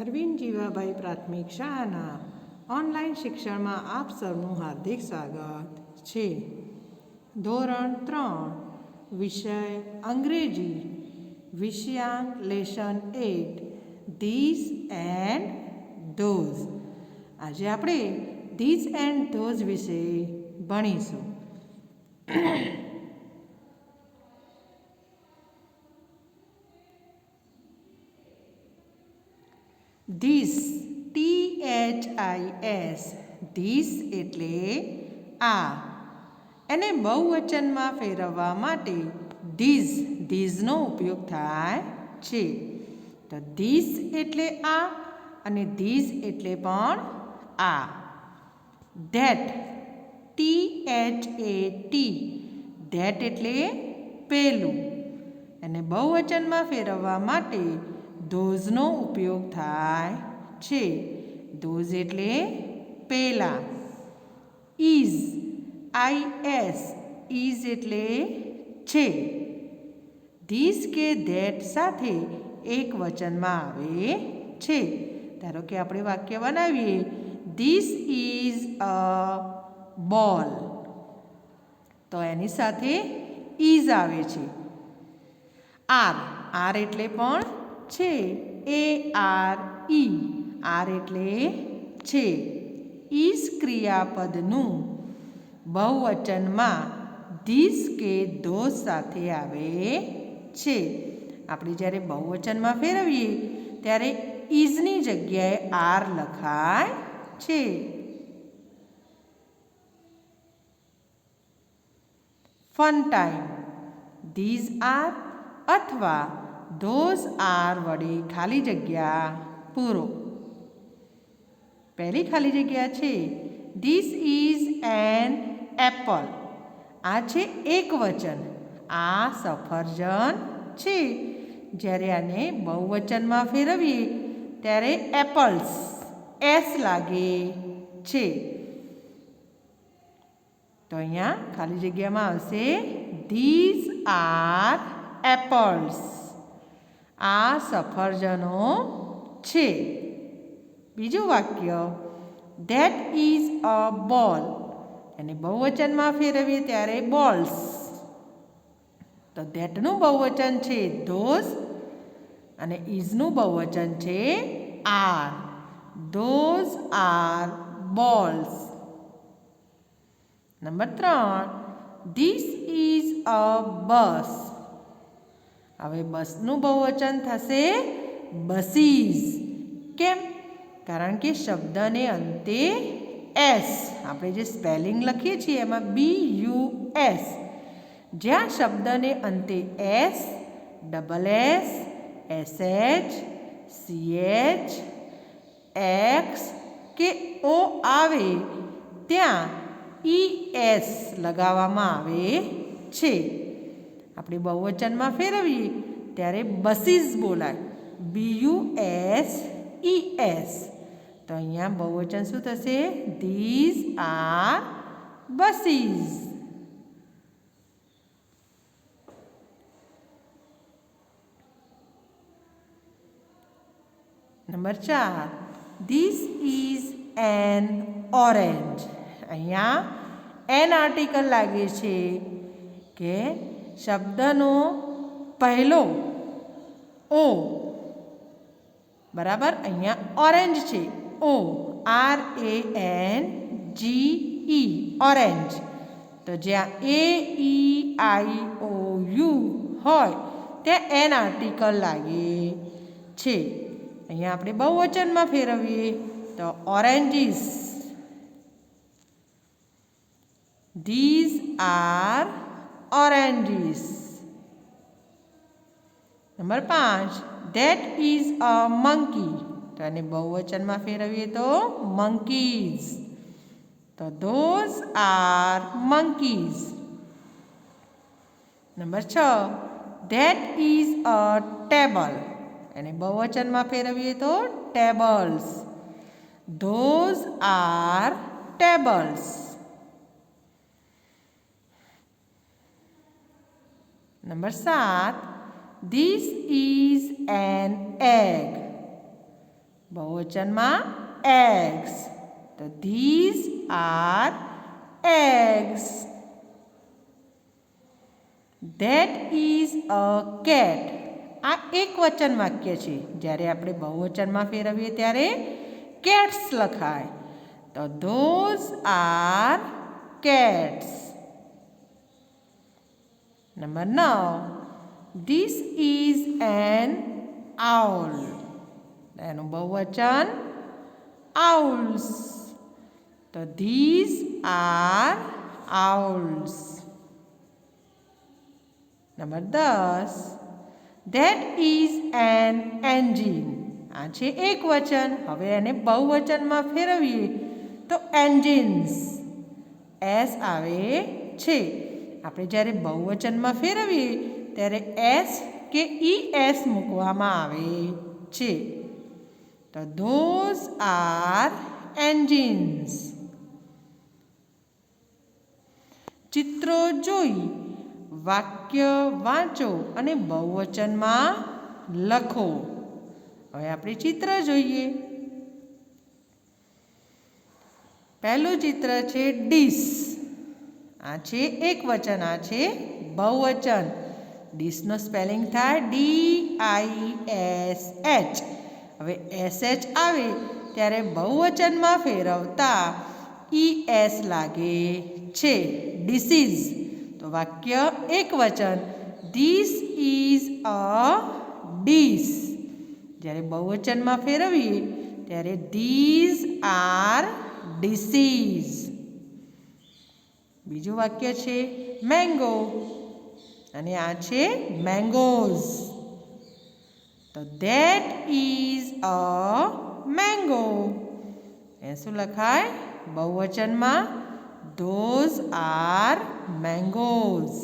અરવિંદ જીવાભાઈ પ્રાથમિક શાળાના ઓનલાઈન શિક્ષણમાં આપ સૌનું હાર્દિક સ્વાગત છે. ધોરણ ત્રણ, વિષય અંગ્રેજી, વિષયાંક lesson eight, this and those. આજે આપણે ધીસ એન્ડ ધોઝ વિશે ભણીશું. This T H I S this એટલે આ. એને બહુવચનમાં ફેરવવા માટે ધીઝ ધીઝનો ઉપયોગ થાય છે. તો ધીસ એટલે આ અને ધીઝ એટલે પણ આ. That T H A T that એટલે પેલું એને બહુવચનમાં ફેરવવા માટે ધોઝનો ઉપયોગ થાય છે. ધોઝ એટલે પેલા ઇઝ આઈ એસ. ઇઝ એટલે છે. ધીસ કે ધેટ સાથે એક વચનમાં આવે છે. ધારો કે આપણે વાક્ય બનાવીએ. ધીસ ઇઝ અ બોલ. તો એની સાથે ઇઝ આવે છે. આર. આર એટલે પણ છે? એ આર ઈ આર એટલે છે. ઈસ ક્રિયાપદનું બહુવચનમાં ધીસ કે ધોસ સાથે આવે છે. આપણે જ્યારે બહુવચનમાં ફેરવીએ, ત્યારે ઇઝની જગ્યાએ આર લખાય છે. ફન ટાઈમ ધીઝ આર અથવા ધોઝ આર વડે ખાલી જગ્યા પૂરો. પહેલી ખાલી જગ્યા છે ધીસ ઇઝ એન એપલ આ છે એક વચન, આ સફરજન છે. જ્યારે આને બહુવચનમાં ફેરવીએ, ત્યારે એપલ્સ એસ લાગે છે. તો અહીંયા ખાલી જગ્યામાં આવશે ધીઝ આર એપલ્સ આ સફરજનો છે. બીજું વાક્ય ધેટ ઇઝ અ બોલ એને બહુવચનમાં ફેરવીએ ત્યારે બોલ્સ તો ધેટનું બહુવચન છે ધોઝ અને ઇઝનું બહુવચન છે are. Those are balls number ત્રણ ધીસ ઇઝ અ બસ હવે બસનું બહુવચન થશે બસીઝ. કેમ? કારણ કે શબ્દને અંતે એસ. આપણે જે સ્પેલિંગ લખીએ છીએ એમાં બી યુ એસ. જ્યાં શબ્દને અંતે S, double S S H, C H, X કે ઓ આવે, ત્યાં ઈ એસ લગાવવામાં આવે છે. આપણે બહુવચનમાં ફેરવીએ, ત્યારે બસીસ બોલાય. B U S E S તો અહીંયા બહુવચન શું થશે? ધીઝ આર બસીસ નંબર ચાર. ધીસ ઇઝ એન ઓરેન્જ અહીંયા એન આર્ટિકલ લાગે છે કે શબ્દનો પહેલો ઓ. બરાબર? અહીંયા ઓરેન્જ છે. O. R A N G E orange તો જ્યાં એ ઈ આઈ ઓ યુ હોય, ત્યાં એન આર્ટિકલ લાગે છે. અહીંયા આપણે બહુવચનમાં ફેરવીએ તો oranges these are oranges number પાંચ ધેટ ઇઝ અ મંકી તો એને બહુવચનમાં ફેરવીએ તો મંકીઝ તો ધોઝ આર મંકીઝ નંબર છ ધેટ ઇઝ અ ટેબલ એને બહુવચનમાં ફેરવીએ તો tables those are tables number સાત ધીસ ઇઝ એન એગ બહુવચનમાં એગ્સ તો this are eggs that is a cat આ એક વચન વાક્ય છે. જ્યારે આપણે બહુવચનમાં ફેરવીએ ત્યારે કેટ્સ લખાય. તો ધોઝ આર કેટ્સ નંબર નવ ધીસ ઇઝ એન આઉલ એનું બહુવચન આઉલ્સ તો ધીઝ આર આઉલ્સ નંબર દસ ધેટ ઇઝ એન એન્જિન આ છે એક વચન હવે એને બહુવચનમાં ફેરવીએ તો એન્જિન્સ એસ આવે છે આપણે જ્યારે બહુવચનમાં ફેરવીએ, ત્યારે એસ કે ઈ એસ મૂકવામાં આવે છે. તો ધોઝ આર એન્જિન્સ ચિત્રો જોઈ, વાક્ય વાંચો અને બહુવચનમાં લખો. હવે આપણે ચિત્ર જોઈએ. પહેલું ચિત્ર છે ડીશ. આ છે એક વચન, આ છે બહુવચન. ડીશનો સ્પેલિંગ થાય ડી આઈ એસ એચ. હવે એસ એચ આવે ત્યારે બહુવચનમાં ફેરવતા ઈ એસ લાગે છે. ડિસીઝ. તો વાક્ય એક વચન. This is a dish. જ્યારે બહુવચનમાં ફેરવીએ, ત્યારે ધીઝ આર ડિસીઝ. બીજું વાક્ય છે મેંગો અને આ છે મેંગોઝ તો ધેટ ઇઝ અ મેંગો એ શું લખાય? બહુવચનમાં ધોઝ આર મેંગોઝ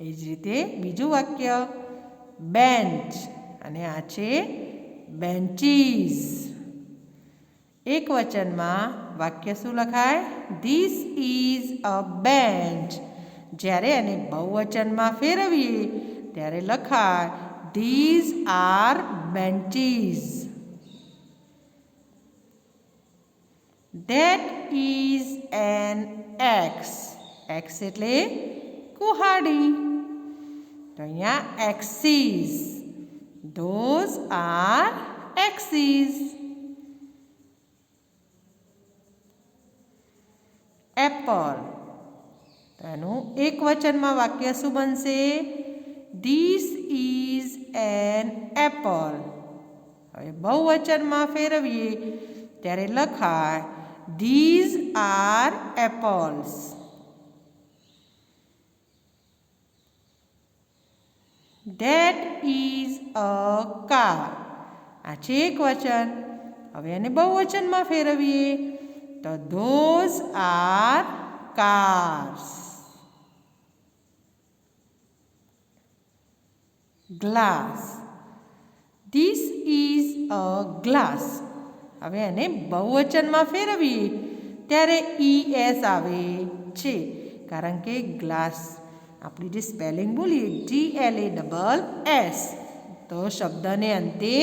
એ જ રીતે બીજું વાક્ય બેન્ચ અને આ છે બેન્ચીઝ એક વચનમાં વાક્ય શું લખાય? ધીસ ઇઝ અ બેન્ચ જ્યારે એને બહુવચનમાં ફેરવીએ, ત્યારે લખાય these are benches that is an axe axe એટલે કુહાડી. તો અહીંયા axes those are axes apple એનું એક વચનમાં વાક્ય શું બનશે? ધીસ ઇઝ એન એપલ હવે બહુવચનમાં ફેરવીએ, ત્યારે લખાય these are apples that is a car આ છે એક વચન. હવે એને બહુવચનમાં ફેરવીએ તો those are cars glass this is a glass હવે એને બહુવચનમાં ફેરવીએ. ત્યારે ઈ એસ આવે છે. કારણ કે ગ્લાસ આપણી જે સ્પેલિંગ બોલીએ G L A double S તો શબ્દને અંતે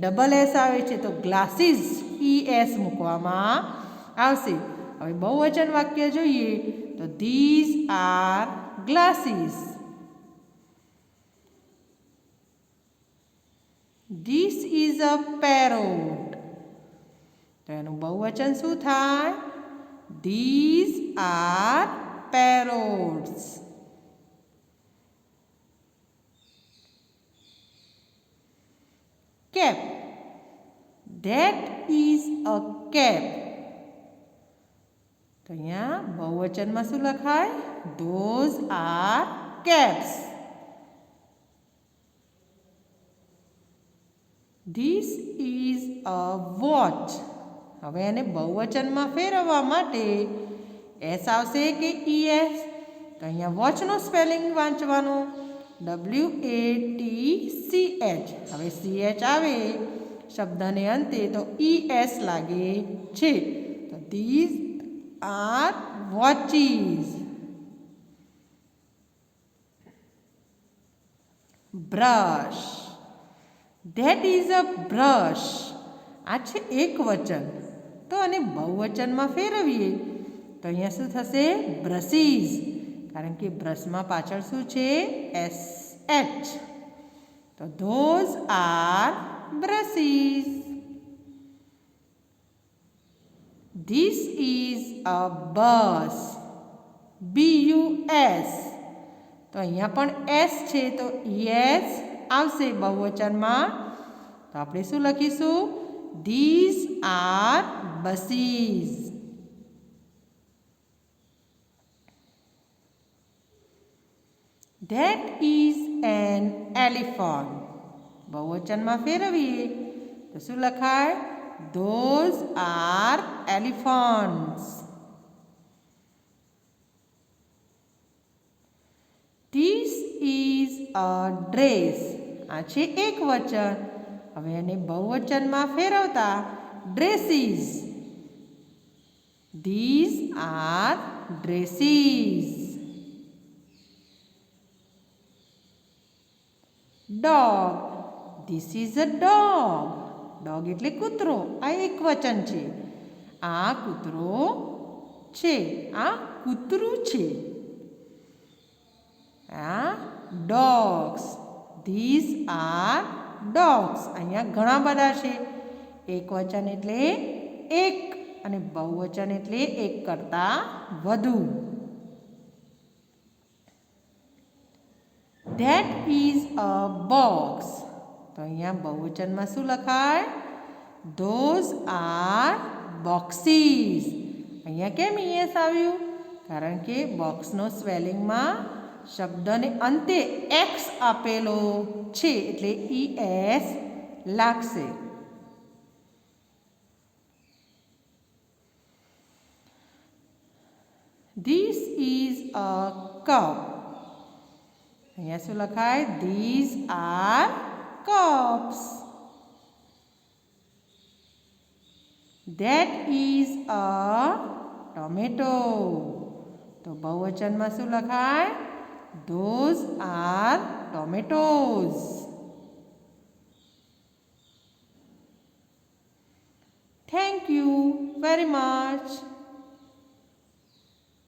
ડબલ એસ આવે છે. તો ગ્લાસીસ ઈ એસ મૂકવામાં આવશે. હવે બહુવચન વાક્ય જોઈએ તો these are glasses this is a parrot તો એનું બહુવચન શું થાય? These are parrots cap that is a cap તો અહીંયા બહુવચનમાં શું લખાય those are caps this is a watch હવે એને બહુવચનમાં ફેરવવા માટે એસ આવશે કે ઈ એસ. તો અહીંયા વોચનો સ્પેલિંગ વાંચવાનું? W A T C H હવે સી એચ આવે શબ્દને અંતે તો ઈ એસ લાગે છે. તો these are watches brush that is a brush આ છે એક વચન. તો આને બહુવચનમાં ફેરવીએ. તો અહીંયા શું થશે? બ્રશીઝ કારણ કે બ્રશમાં પાછળ શું છે? એસ એચ તો those are this is a bus B U S તો અહીંયા પણ એસ છે, તો યસ આવશે બહુવચનમાં. તો આપણે શું લખીશું? This are buses that is an elephant બહુવચનમાં ફેરવીએ. તો શું લખાય? Those are elephants this is a dress આ છે એક વચન હવે એને બહુવચનમાં ફેરવતા dresses this are dresses dog this is a dog dog એટલે કૂતરો. આ એક વચન છે. આ કૂતરો છે. આ કૂતરું છે. આ ડોગ્સ. This R dogs. અહીંયા ઘણા બધા છે. એક વચન એટલે એક અને બહુવચન એટલે એક કરતાં વધુ. ધેટ ઇઝ અ બોક્સ તો અહીંયા બહુવચનમાં શું લખાય ધોઝ આર બોક્સીસ અહીંયા કેમ ઈએસ આવ્યું કારણ કે બોક્સનો સ્વેલિંગમાં શબ્દને અંતે એક્સ આપેલો છે એટલે ઈ એસ લાગશે ધીસ ઇઝ અ કપ અહીંયા શું લખાય these are cups that is a tomato તો બહુવચનમાં શું લખાય those are tomatoes thank you very much